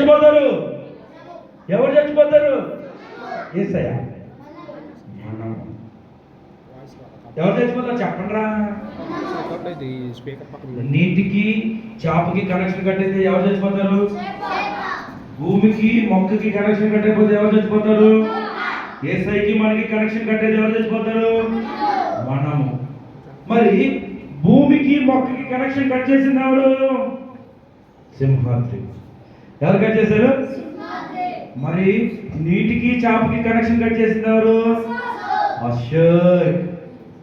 చచ్చిపోతారు? ఎవరు చచ్చిపోతారు? ఏసయ్య. మనం ఎవరు చచ్చిపోతారు చెప్పండిరా. నీటికి చేపకి కనెక్షన్ కట్టేది ఎవరు చచ్చిపోతారు? భూమికి మొక్కకి కనెక్షన్ కట్టకపోతే ఎవరు చచ్చిపోతారు? ఏసైకి మనకి కనెక్షన్ కట్టేది ఎవరు చచ్చిపోతారు? మనము. మరి భూమికి మొక్కకి కనెక్షన్ కట్ చేసింది ఎవరు? సింహాద్రి. ఎవరు కట్ చేశారు? మరి నీటికి చేపకి కనెక్షన్ కట్ చేసింది ఎవరు?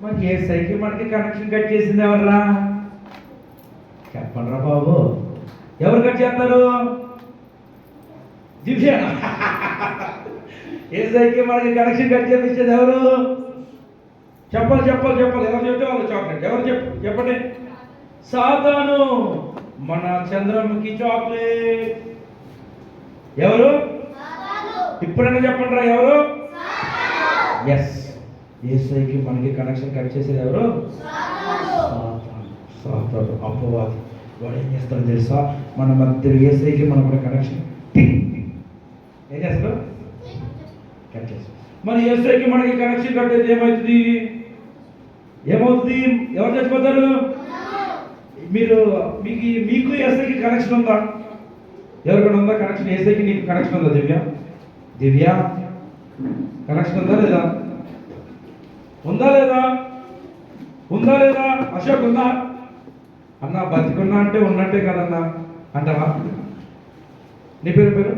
మరి ఏసైకి మనకి కనెక్షన్ కట్ చేసింది ఎవర్రా? చెప్పండి రా బాబు. ఎవరు కట్ చేస్తారు? దివ్య. ఏసైకి మనకి కనెక్షన్ కట్ చేపించేది ఎవరు? చెప్పాలి చెప్పాలి చెప్పాలి. ఎవరు చెప్తే వాళ్ళు చాక్లెట్ ఎవరు చెప్ప చెప్పండి. సాతాను. మన చంద్రముఖి చాక్లెట్ ఎవరు? ఇప్పుడైనా చెప్పండి ఎవరు? ఎస్ ఏసైకి మనకి కనెక్షన్ కట్ చేసేది ఎవరు? సాతాను. అపవాది. వాడు ఏం చేస్తాడు తెలుసా? మన మధ్య ఏసైకి మన కూడా కనెక్షన్ ఏం చేస్తాడు? కట్ చేస్తాడు. మరి ఏసైకి మనకి కనెక్షన్ కట్టేది ఏమవుతుంది? ఏమవుతుంది? ఎవరు చచ్చిపోతారు? మీరు మీకు మీకు ఏసైకి కనెక్షన్ ఉందా? ఎవరికైనా ఉందా? కనెక్షన్ ఏసైకి నీకు కనెక్షన్ ఉందా దివ్య? దివ్య? కనెక్షన్ ఉందా లేదా? ఉందా లేదా? ఉందా లేదా? అశోక్ ఉందా? అన్న బతికున్నా అంటే ఉన్నట్టే కదన్నా అంటావా? నీ పేరు పేరు?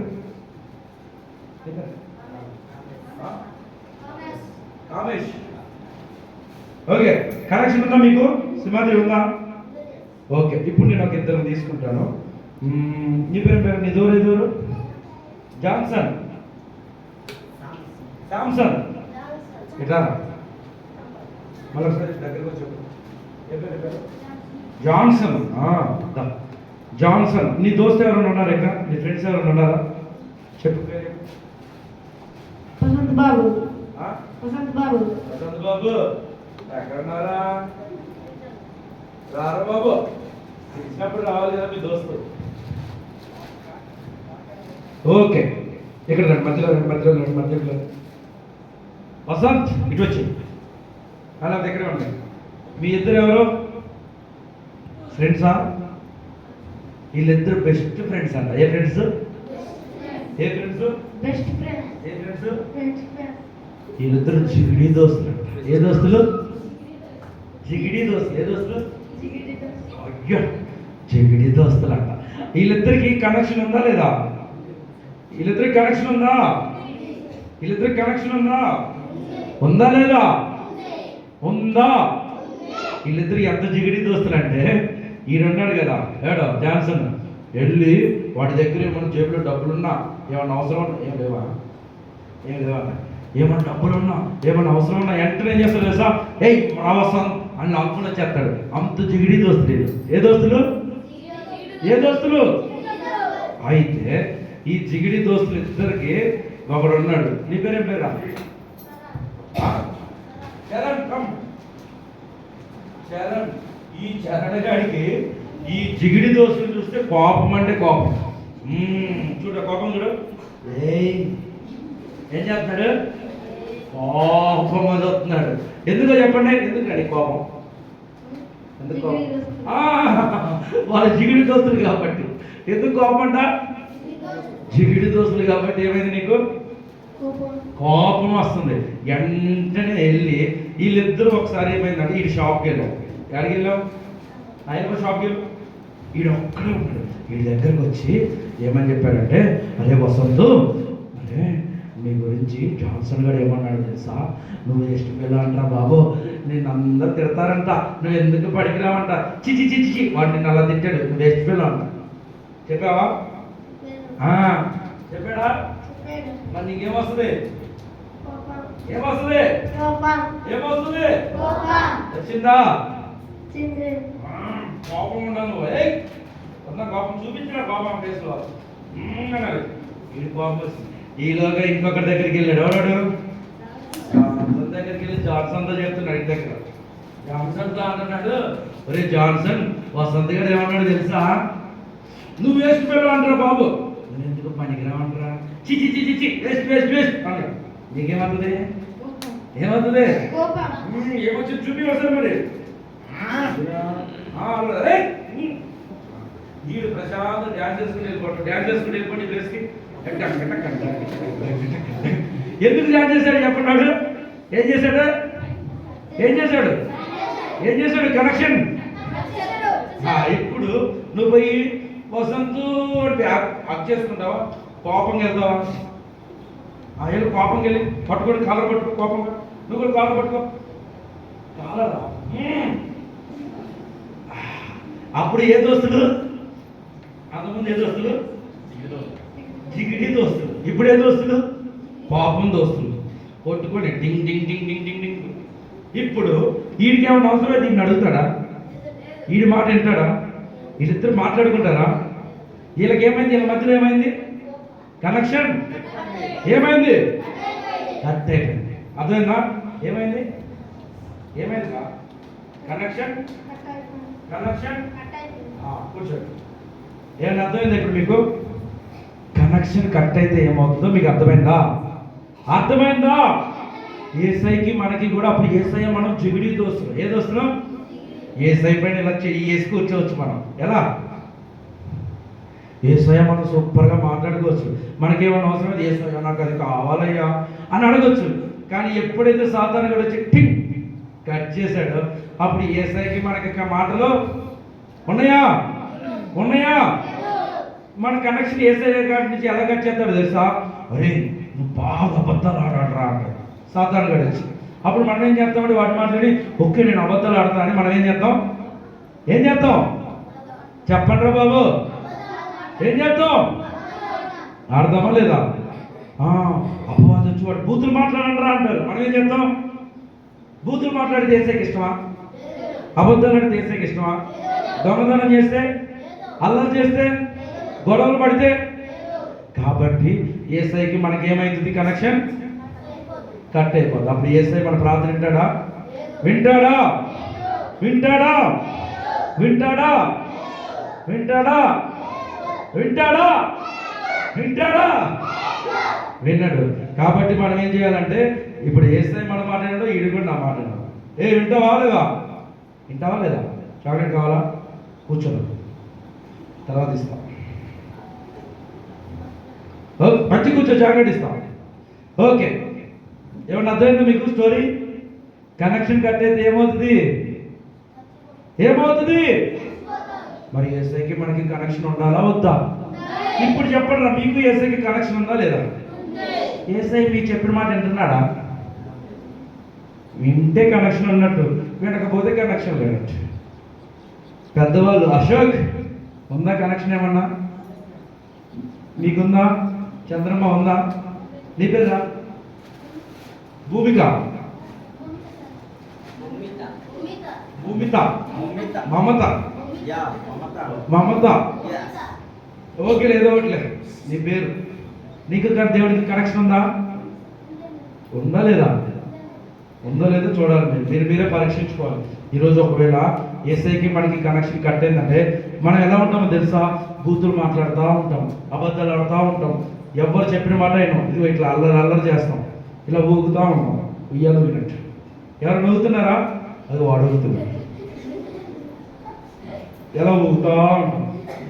కామేష్. ఓకే కనెక్షన్ ఉందా మీకు? సింహాద్రి ఉందా? ఓకే ఇప్పుడు నేను ఒక ఇద్దరు తీసుకుంటాను. పేరు నీ దూరు దూరు జాన్సన్. శాంసన్ ఇట్లా మళ్ళీ ఒకసారి దగ్గరకు వచ్చి? జాన్సన్. జాన్సన్. నీ దోస్తు ఎవరైనా ఉన్నారా ఇక్కడ? నీ ఫ్రెండ్స్ ఎవరైనా ఉన్నారా? చెప్పు. వసంత్ బాబు? వసంత్ బాబు. వసంత్ బాబు ఎక్కడున్నారా? రారా బాబు. ఇచ్చినప్పుడు రావాలి కదా మీ దోస్తు. ఓకే. ఇక్కడ రండి మధ్యలో రండి మధ్యలో రండి మధ్యలో. వసంత్ ఇటు వచ్చి. అలా దగ్గరే ఉండండి. మీ ఇద్దరు ఎవరు? ఫ్రెండ్సా వీళ్ళిద్దరు బెస్ట్ ఫ్రెండ్స్ అంట ఏ ఫ్రెండ్స్ ఏ ఫ్రెండ్స్ బెస్ట్ ఏ ఫ్రెండ్స్ ఫ్రెండ్స్ ఫ్రెండ్ వీళ్ళిద్దరు జిగిడి దోస్తులు ఏ దోస్తులు? జిగిడి దోస్తులు. ఏ దోస్తులు? అయ్యో జిగిడి దోస్తులు అంట. వీళ్ళిద్దరికి కనెక్షన్ ఉందా లేదా? వీళ్ళిద్దరికి కనెక్షన్ ఉందా? వీళ్ళిద్దరికి కనెక్షన్ ఉందా? ఉందా లేదా? ఉందా? వీళ్ళిద్దరు ఎంత జిగిడి దోస్తులు అంటే ఈయనున్నాడు కదా ఏడో జాన్సన్. వెళ్ళి వాడి దగ్గర ఏమైనా జేబులో డబ్బులున్నా ఏమన్నా అవసరం ఉన్నా ఏం లేవా? ఏం లేవా? ఏమన్నా డబ్బులున్నా ఏమన్నా అవసరం ఉన్నా వెంటనే ఏం చేస్తాడు తెలుసా? ఏయ్ అవసరం అని నవ్వుకుని చేస్తాడు అంత జిగిడి దోస్తులు ఏ దోస్తులు? ఏ దోస్తులు? అయితే ఈ జిగిడి దోస్తులు ఇద్దరికి ఒకడు ఉన్నాడు నీ పేరేం పేరా? చరణ్ కమ్. చరణ్ ఈ చరణ్ గాడికి ఈ జిగిడి దోస్తులు చూస్తే కోపం అంటే కోపం. చూడు కోపం చూడు. ఏం చేస్తున్నాడు? కోపం అది వస్తున్నాడు ఎందుకో చెప్పండి ఎందుకండి కోపం? ఎందుకు వాళ్ళ జిగిడి దోస్తులు కాబట్టి. ఎందుకు కోపం అంట? జిగిడి దోశలు కాబట్టి ఏమైంది నీకు? కోపం. వస్తుంది. వెంటనే వెళ్ళి వీళ్ళిద్దరూ ఒకసారి ఏమైందంటే ఈ షాప్కి వెళ్ళాం ఎక్కడికి వెళ్ళాం ఆయన షాప్కి వెళ్ళాం వీడు ఒక్కడే ఉంటాడు వీడి దగ్గరకు వచ్చి ఏమని చెప్పాడంటే అరే వసంతు అరే నీ గురించి జాన్సన్ గారు ఏమన్నాడు తెలుసా? నువ్వు ఇష్టం పిల్ల అంటా బాబు? నేను అందరు తిడతారంట. నువ్వు ఎందుకు పడికిరావంట చిచి చిచి వాడిని అలా తిట్టాడు. నువ్వు ఇష్టం పిల్ల అంట? చెప్పావా? చెప్పాడా? మరి నీకేమొస్తుంది? ఏమొస్తుంది? ఏమొస్తుంది? వచ్చిందా? కోపం ఉండదు ఏయ్ ఉన్న కోపం చూపించిన కోపం ఫేస్లో. అన్నారు వీడి కోపం వచ్చింది. ఈలోగా ఇంకొకటి దగ్గరికి వెళ్ళాడు. ఎవరాడు? జాన్సన్ దగ్గరికి వెళ్ళి జాన్సన్తో చెప్తున్నాడు ఇంటి దగ్గర. జాన్సన్తో అంటున్నాడు ఒరే జాన్సన్ వసంత్ గారు ఏమన్నాడు తెలుసా? నువ్వు వేస్ట్ అంటారు బాబు? నువ్వు ఎందుకు పనికిరా అంటారా చి చి చి చి చి వేస్ట్ వేస్ట్ వేస్ట్. అంటారు నీకేమవుతుంది? ఏమవుతుంది? ఏమొచ్చి చూపి వస్తారు మరి. వీడు ప్రశాంత డ్యాన్స్ చేసుకుని వెళ్ళిపోతాడు డ్యాన్స్ చేసుకుని వెళ్ళిపోయి ప్లేస్కి ఎందుకు డ్యాన్స్ చేశాడు చెప్పన్నాడు ఏం చేశాడు? ఏం చేశాడు? ఏం చేశాడు? కనెక్షన్. ఆ, ఇప్పుడు నువ్వు పోయి వసంతు హక్ చేసుకుంటావా? కోపంగా వెళ్తావా? ఆ వెళ్ళి కోపంగా వెళ్ళి పట్టుకొని కాలర్ పట్టుకో కోపంగా. నువ్వు కూడా కాలర్ పట్టుకో. కాలరా అప్పుడు ఏ దోస్తులు? అంతకుముందు ఏ దోస్తులు? జిగిడి దోస్తులు. ఇప్పుడు ఏ దోస్తులు? కోపం దోస్తులు. కొట్టుకొని డింగ్ డింగ్ డింగ్ డింగ్ డింగ్ డింగ్. ఇప్పుడు వీడికి ఏమైనా అవసరమైతే దీన్ని అడుగుతాడా? వీడి మాట వింటాడా? వీళ్ళిద్దరు మాట్లాడుకుంటారా? వీళ్ళకి ఏమైంది వీళ్ళ మధ్యలో ఏమైంది? కనెక్షన్? ఏమైంది? కట్ అయిపోయింది అర్థమైందా? ఏమైంది? ఏమైంది కనెక్షన్? కనెక్షన్? కూర్చోండి. ఏమైనా అర్థమైంది ఇప్పుడు మీకు? కనెక్షన్ కట్ అయితే ఏమవుతుందో మీకు అర్థమైందా? అర్థమైందా? ఏసైకి మనకి కూడా అప్పుడు ఏసై మనం జిగిడి దోస్తున్నాం ఏ దోస్తులు ఏ పైన ఇలా చెయ్యి వేసి కూర్చోవచ్చు మనం. ఎలా? ఏసయ్య మనం సూపర్గా మాట్లాడుకోవచ్చు. మనకేమన్నా అవసరం లేదు స్వయం నాకు అది కావాలయ్యా అని అడగొచ్చు. కానీ ఎప్పుడైతే సాధారణ కూడా వచ్చి టింగ్ కట్ చేశాడో అప్పుడు ఏసైకి మనకి మాటలు ఉన్నాయా? ఉన్నాయా? మన కనెక్షన్ ఏ సై గారి నుంచి ఎలా కట్ చేస్తాడు తెలుసా? అరే నువ్వు బాగా అబద్ధాలు ఆడాడరా అంటాడు సాధారణ గడి వచ్చి. అప్పుడు మనం ఏం చేస్తామంటే వాటి మాట్లాడి ఓకే నేను అబద్ధాలు ఆడతా అని మనం ఏం చేద్దాం ఏం చేద్దాం చెప్పండి రా బాబు. ఏం చేద్దాం ఆడదామా లేదా? అపవాదం వచ్చి వాడు బూతులు మాట్లాడరా అంటారు. మనం ఏం చేద్దాం బూతులు మాట్లాడి దేశానికి ఇష్టమా? అబద్ధాలు అంటే దేశానికి ఇష్టమా? దొంగతనం చేస్తే అల్లరి చేస్తే గొడవలు పడితే? కాబట్టి ఏసైకి మనకి ఏమైతుంది కనెక్షన్ కట్ అయిపోతుంది అప్పుడు ఏసై మన ప్రార్థన వింటాడా? వింటాడా? వింటాడా? వింటాడా? వింటాడా? వింటాడా? వింటాడా? విన్నాడు. కాబట్టి మనం ఏం చేయాలంటే ఇప్పుడు ఏసై మన మాట్లాడాడో ఈడు కూడా నా మాట ఏ వింటావా లేదా? వింటావా లేదా? చాక్లెట్ కావాలా? కూర్చోను. తర్వాత ఇస్తాం. మంచి కూర్చో చాక్లెట్ ఇస్తాం. ఓకే. ఏమన్నా అర్థమైందా మీకు స్టోరీ కనెక్షన్ కట్ అయితే ఏమవుతుంది? ఏమవుతుంది? మరి ఎస్ఐకి మనకి కనెక్షన్ ఉండాలా వద్దా? ఇప్పుడు చెప్పండి రా మీకు ఎస్ఐకి కనెక్షన్ ఉందా లేదా? ఎస్ఐ మీకు చెప్పిన మాట వింటున్నాడా? వింటే కనెక్షన్ ఉన్నట్టు వినకపోతే కనెక్షన్ లేనట్టు. పెద్దవాళ్ళు అశోక్ ఉందా కనెక్షన్ ఏమన్నా? మీకుందా? చంద్రమ్మ ఉందా? నీ పేరా భూమిక. భూమిత. మమత. మమత. ఓకే ఏదో ఒకటిలే నీ పేరు. నీకు దేవుడికి కనెక్షన్ ఉందా? ఉందా లేదా? ఉందో లేదో చూడాలి మీరు. మీరు మీరే పరీక్షించుకోవాలి. ఈరోజు ఒకవేళ ఏసైకి మనకి కనెక్షన్ కట్ అయిందంటే మనం ఎలా ఉంటామో తెలుసా? బూతులు మాట్లాడుతూ ఉంటాం అబద్ధాలు ఆడుతూ ఉంటాం. ఎవరు చెప్పిన మాట అయినా ఇదిగో ఇట్లా అల్లరి అల్లరి చేస్తాం. ఇలా ఊగుతూ ఉంటాం ఉయ్యాలు వినట్టు ఎవరు నవ్వుతున్నారా? అది వాడు ఊగుతున్నాడు ఎలా ఊగుతా ఉంటాం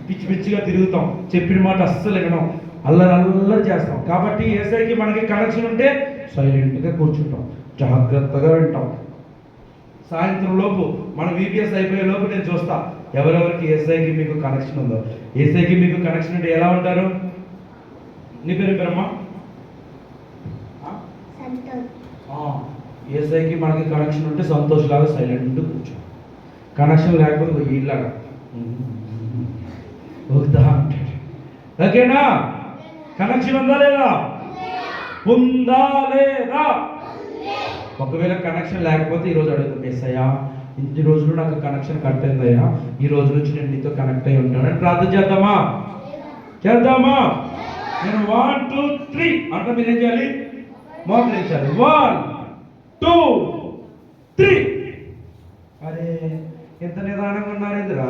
పిచ్చి పిచ్చిగా తిరుగుతాం. చెప్పిన మాట అస్సలు వినడం. అల్లరి అల్లరి చేస్తాం. కాబట్టి ఏసైకి మనకి కనెక్షన్ ఉంటే సైలెంట్గా కూర్చుంటాం. జాగ్రత్తగా వింటాం. సాయంత్రం లోపు మన వీపీఎస్ అయిపోయే లోపు నేను చూస్తా. ఎవరెవరికి ఏసైకి మీకు కనెక్షన్ ఉందో. ఏసైకి మీకు కనెక్షన్ అంటే ఎలా ఉంటారు? నీ పేరు పేరమ్మా? ఏసైకి మనకి కనెక్షన్ ఉంటే సంతోష్ లాగా సైలెంట్ కూర్చో కనెక్షన్ లేకపోతే వీళ్ళగా ఊగుతా ఓకేనా? కనెక్షన్ ఉందా లేదా? ఉందా లేదా? ఒకవేళ కనెక్షన్ లేకపోతే ఈరోజు అడుగు అడుగుతుంది ఎస్ అయ్యా ఇన్ని రోజులు నాకు కనెక్షన్ కట్ అయిందయ్యా. ఈ రోజు నుంచి నేను నీతో కనెక్ట్ అయి ఉంటానని ప్రార్థన చేద్దామా? చేద్దామా? నేను వన్ టూ త్రీ అంటే మీరు ఏం చేయాలి? మోకరించాలి వన్ టూ త్రీ. అరే ఎంత నిదానంగా ఉన్నారు ఇందిరా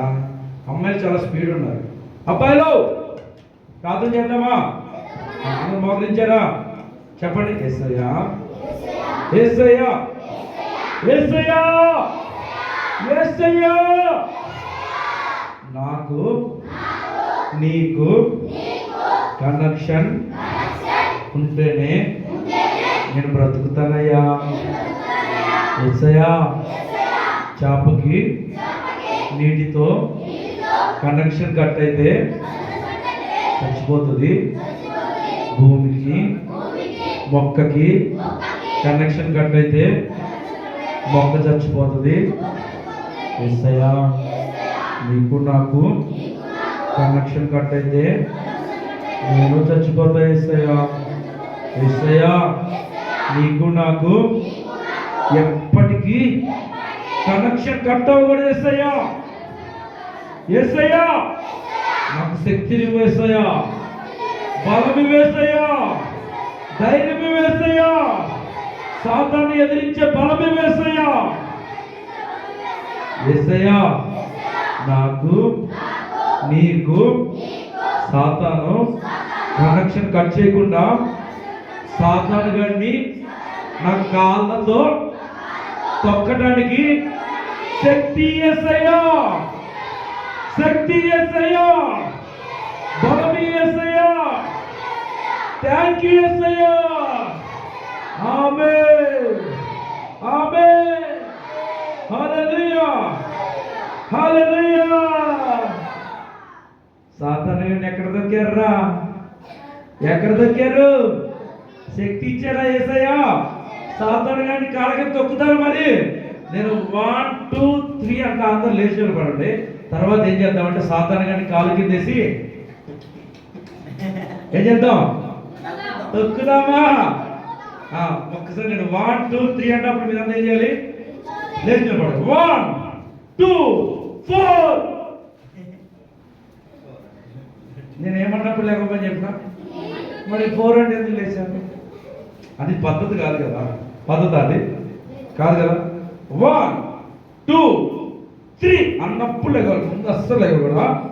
అమ్మాయిలు చాలా స్పీడ్ ఉన్నారు. అబ్బాయిలు! ప్రార్థన చేద్దామా? అందరూ మోకరించారా చెప్పండి. ఎస్ఐయా ఎస్ఐయా ఎస్ఐయా ఎస్ఐయా నాకు నీకు కనెక్షన్ ఉంటేనే నేను బ్రతుకుతానయ్యా. ఎస్సయా చేపకి నీటితో కనెక్షన్ కట్ అయితే చచ్చిపోతుంది. భూమికి మొక్కకి కనెక్షన్ కట్ అయితే మొక్క చచ్చిపోతుంది. ఎస్సయా నీకు నాకు కనెక్షన్ కట్ అయితే నేను చచ్చిపోతా ఎస్సయా ఎస్సయా నీకు నాకు ఎప్పటికీ కనెక్షన్ కట్ అవ్వకూడదు ఎస్ఐయా ఎస్ఐయా నాకు శక్తిని వేసయ్యా బలమి వేసయ్యా ధైర్యమి వేసయ్యా సాతాన్ని ఎదిరించే బలమి వేసయ్యా వేసయ్యా నాకు నీకు సాతాను కనెక్షన్ కట్ చేయకుండా సాతాను గారిని నా కాళ్ళతో తొక్కడానికి శక్తి ఎస్ఐయా శక్తి ఎస్ఐయా బలమి ఎస్ఐయా థ్యాంక్ యూ ఎస్ఐయా ఆమె ఆమె హల్లెలూయా! హల్లెలూయా! సాతాను ఎక్కడ దొక్కారా ఎక్కడ దొక్కారు శక్తి ఇచ్చారా ఏసయ్యా? సాధారణ గారిని కాళ్ళకి తొక్కుతారు మరి. నేను వన్ టూ త్రీ అంట అందరూ లేచి నిలబడండి. తర్వాత ఏం చేద్దామంటే సాధారణ గారిని కాలు కిందేసి ఏం చేద్దాం? తొక్కుదామా? ఒక్కసారి నేను వన్ టూ త్రీ అంటే అప్పుడు మీరు అంతా ఏం చేయాలి? లేచి నిలబడండి. వన్ టూ ఫోర్ నేను ఏమన్నప్పుడు లేకపోతే చెప్పిన? మరి ఫోర్ అంటే ఎందుకు లేచాను అది పద్ధతి కాదు కదా. పద్ధతి అది కాదు కదా. వన్ టూ త్రీ అన్నప్పుడు లేవాలి. ముందు అస్సలు లేకూడదా